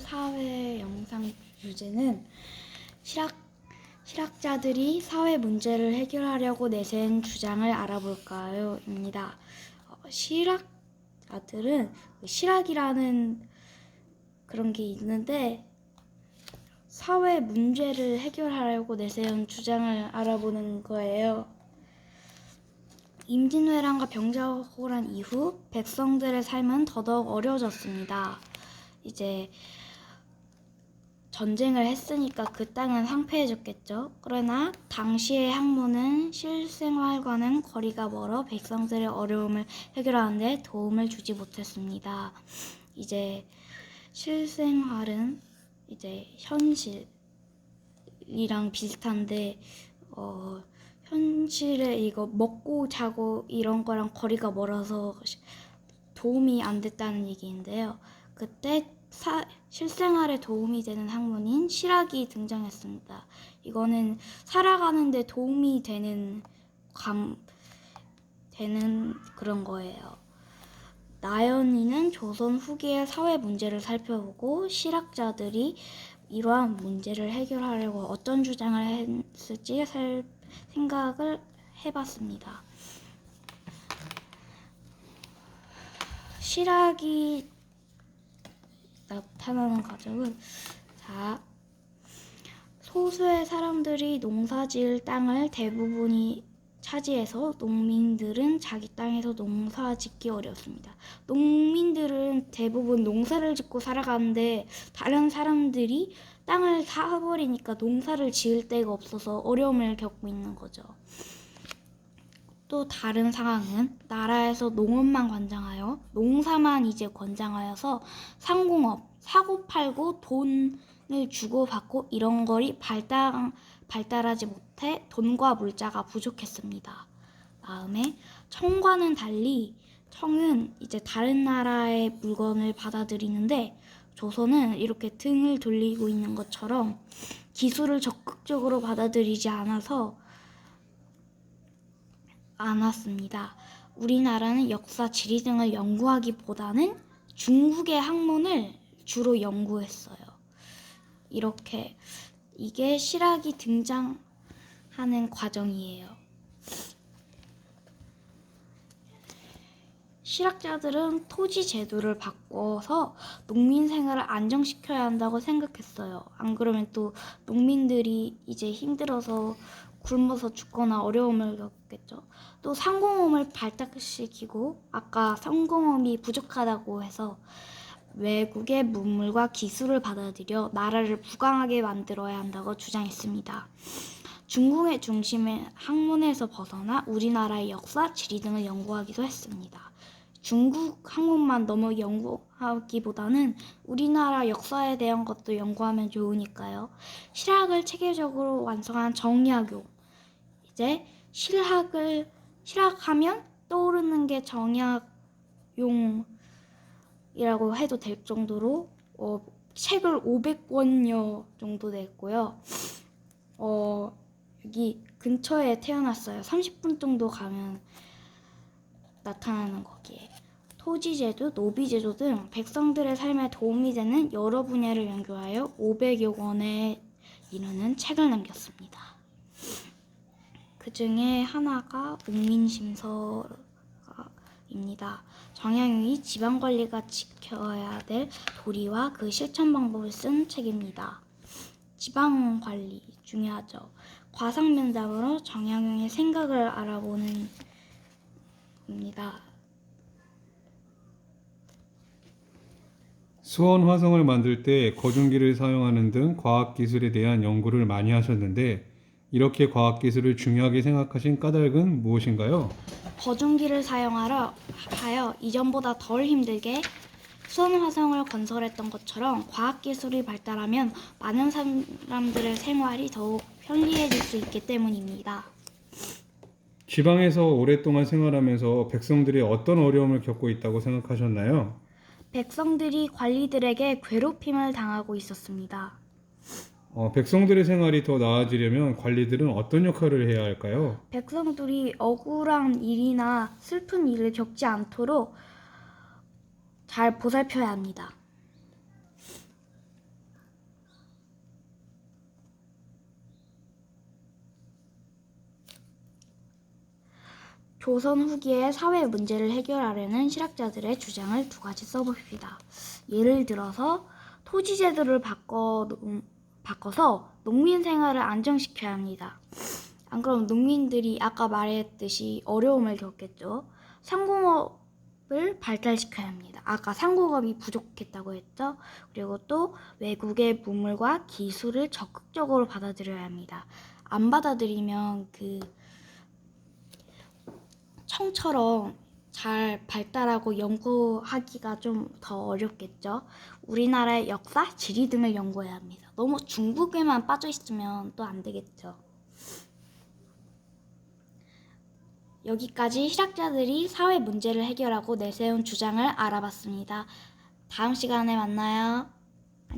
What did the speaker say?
사회 영상 주제는 실학 실학자들이 사회 문제를 해결하려고 내세운 주장을 알아볼까요?입니다. 어, 실학자들은 그 실학이라는 그런 게 있는데 사회 문제를 해결하려고 내세운 주장을 알아보는 거예요. 임진왜란과 병자호란 이후 백성들의 삶은 더더욱 어려워졌습니다. 이제 전쟁을 했으니까 그 땅은 황폐해졌겠죠. 그러나 당시의 학문은 실생활과는 거리가 멀어 백성들의 어려움을 해결하는데 도움을 주지 못했습니다. 이제 실생활은 이제 현실이랑 비슷한데 어 현실에 이거 먹고 자고 이런 거랑 거리가 멀어서 도움이 안 됐다는 얘기인데요. 그때 사, 실생활에 도움이 되는 학문인 실학이 등장했습니다. 이거는 살아가는데 도움이 되는 감 되는 그런 거예요. 나연이는 조선 후기의 사회 문제를 살펴보고 실학자들이 이러한 문제를 해결하려고 어떤 주장을 했을지 살, 생각을 해봤습니다. 실학이 나타나는 과정은 자 소수의 사람들이 농사지을 땅을 대부분이 차지해서 농민들은 자기 땅에서 농사 짓기 어렵습니다. 농민들은 대부분 농사를 짓고 살아가는데 다른 사람들이 땅을 사버리니까 농사를 지을 데가 없어서 어려움을 겪고 있는 거죠. 또 다른 상황은 나라에서 농업만 관장하여 농사만 이제 권장하여서 상공업, 사고 팔고 돈을 주고받고 이런 거리 발달, 발달하지 못해 돈과 물자가 부족했습니다. 다음에 청과는 달리 청은 이제 다른 나라의 물건을 받아들이는데 조선은 이렇게 등을 돌리고 있는 것처럼 기술을 적극적으로 받아들이지 않아서 않았습니다. 우리나라는 역사, 지리 등을 연구하기보다는 중국의 학문을 주로 연구했어요. 이렇게 이게 실학이 등장하는 과정이에요. 실학자들은 토지 제도를 바꿔서 농민 생활을 안정시켜야 한다고 생각했어요. 안 그러면 또 농민들이 이제 힘들어서 굶어서 죽거나 어려움을 겪겠죠. 또 상공업을 발달시키고 아까 상공업이 부족하다고 해서 외국의 문물과 기술을 받아들여 나라를 부강하게 만들어야 한다고 주장했습니다. 중국의 중심의 학문에서 벗어나 우리나라의 역사, 지리 등을 연구하기도 했습니다. 중국 학문만 너무 연구하기보다는 우리나라 역사에 대한 것도 연구하면 좋으니까요. 실학을 체계적으로 완성한 정약용. 이제 실학을 실학하면 떠오르는 게 정약용이라고 해도 될 정도로 어, 책을 500권여 정도 냈고요. 어, 여기 근처에 태어났어요. 30분 정도 가면 나타나는 거기에. 토지제도, 노비제도 등 백성들의 삶에 도움이 되는 여러 분야를 연구하여 500여 권에 이르는 책을 남겼습니다. 그 중에 하나가 옥민심서입니다. 정약용이 지방관리가 지켜야 될 도리와 그 실천 방법을 쓴 책입니다. 지방관리 중요하죠. 과상면담으로 정약용의 생각을 알아보는 겁니다. 수원 화성을 만들 때 거중기를 사용하는 등 과학기술에 대한 연구를 많이 하셨는데 이렇게 과학기술을 중요하게 생각하신 까닭은 무엇인가요? 거중기를 사용하러 하여 이전보다 덜 힘들게 수원 화성을 건설했던 것처럼 과학기술이 발달하면 많은 사람들의 생활이 더욱 편리해질 수 있기 때문입니다. 지방에서 오랫동안 생활하면서 백성들이 어떤 어려움을 겪고 있다고 생각하셨나요? 백성들이 관리들에게 괴롭힘을 당하고 있었습니다. 어, 백성들의 생활이 더 나아지려면 관리들은 어떤 역할을 해야 할까요? 백성들이 억울한 일이나 슬픈 일을 겪지 않도록 잘 보살펴야 합니다. 조선 후기에 사회 문제를 해결하려는 실학자들의 주장을 두 가지 써봅시다. 예를 들어서 토지 제도를 바꿔 농- 바꿔서 농민 생활을 안정시켜야 합니다. 안 그럼 농민들이 아까 말했듯이 어려움을 겪겠죠. 상공업을 발달시켜야 합니다. 아까 상공업이 부족했다고 했죠. 그리고 또 외국의 문물과 기술을 적극적으로 받아들여야 합니다. 안 받아들이면 그 청처럼 잘 발달하고 연구하기가 좀 더 어렵겠죠. 우리나라의 역사, 지리 등을 연구해야 합니다. 너무 중국에만 빠져 있으면 또 안 되겠죠. 여기까지 실학자들이 사회 문제를 해결하고 내세운 주장을 알아봤습니다. 다음 시간에 만나요.